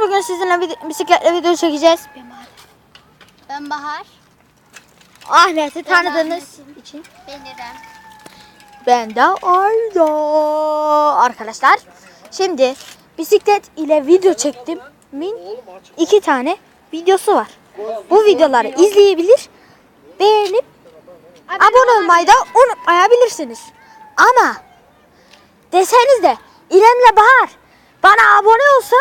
Bugün sizinle bir bisikletle video çekeceğiz. Ben Bahar. Ben Bahar. Ahmet'i tanıdığınız Ahmet'im. için. Ben İrem. Ben de Arda. Arkadaşlar şimdi bisiklet ile video çektim. Min iki tane videosu var. Bu videoları izleyebilir, beğenip abone olmayı da unutmayabilirsiniz. Ama deseniz de İrem'le Bahar bana abone olsa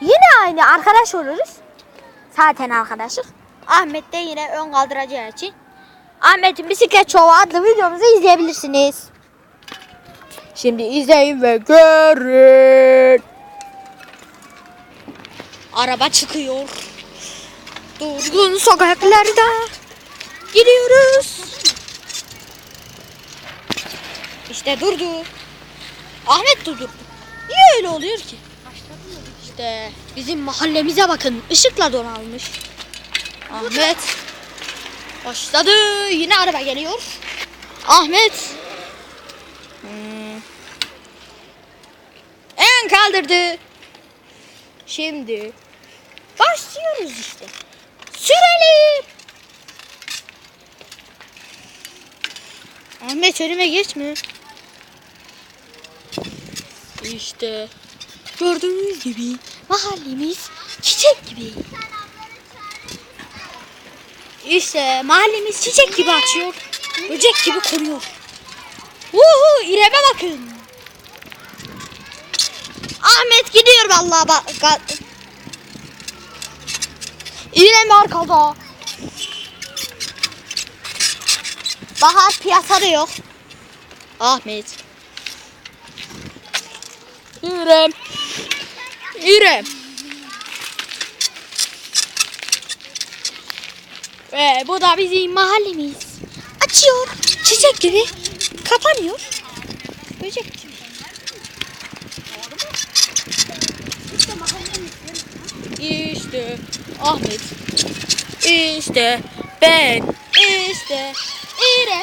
yine aynı arkadaş oluruz. Zaten arkadaşız. Ahmet de yine ön kaldıracağı için Ahmet'in Bisiklet Şovu adlı videomuzu izleyebilirsiniz. Şimdi izleyin ve görün. Araba çıkıyor. Durgun sokaklarda gidiyoruz. İşte durdu. Ahmet durdu. Niye öyle oluyor ki? İşte bizim mahallemize bakın. ışıkla donalmış. Ahmet başladı. Yine araba geliyor. Ahmet. Hmm. En kaldırdı. Şimdi başlıyoruz işte. Sürelim. Ahmet önüme geçme. İşte gördüğünüz gibi mahallemiz çiçek gibi. İşte mahallemiz çiçek gibi açıyor. Böcek gibi koruyor. Uhu İrem'e bakın. Ahmet gidiyor vallahi bak. İrem arkada. Bahar piyasada yok. Ahmet. İrem. İrem. Ve bu da bizim mahallemiz. Açıyor. Çiçek gibi. Kapanıyor. Böcek gibi. İşte Ahmet. İşte ben. İşte İrem.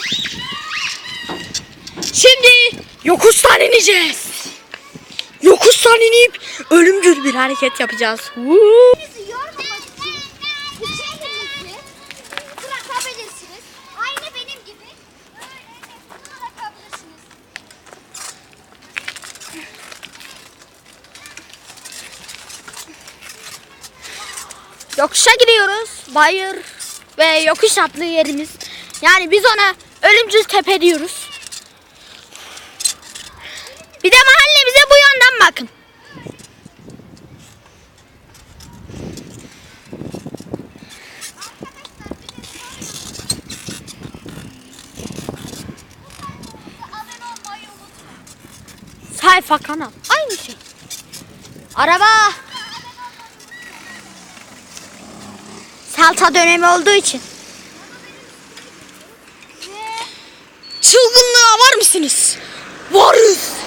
Şimdi yokuştan ineceğiz. Yokuştan inip ölümcül bir hareket yapacağız. Woo! Bizi yormamak için çiçeğimizi bırakabilirsiniz. Aynı benim gibi. Böyle bırakabilirsiniz. Yokuşa gidiyoruz. Bayır ve yokuş adlı yerimiz. Yani biz ona ölümcül tepe diyoruz. Bir de bakın. Sayfa kanal. Aynı şey. Araba. Salta dönemi olduğu için. Çılgınlığa var mısınız? Varız.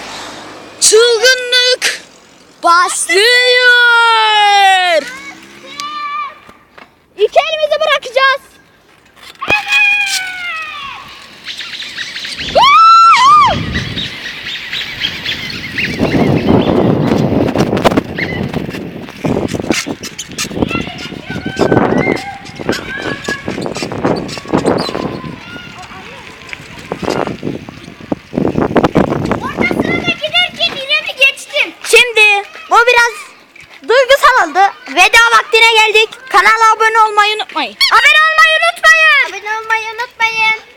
I See you. 拜年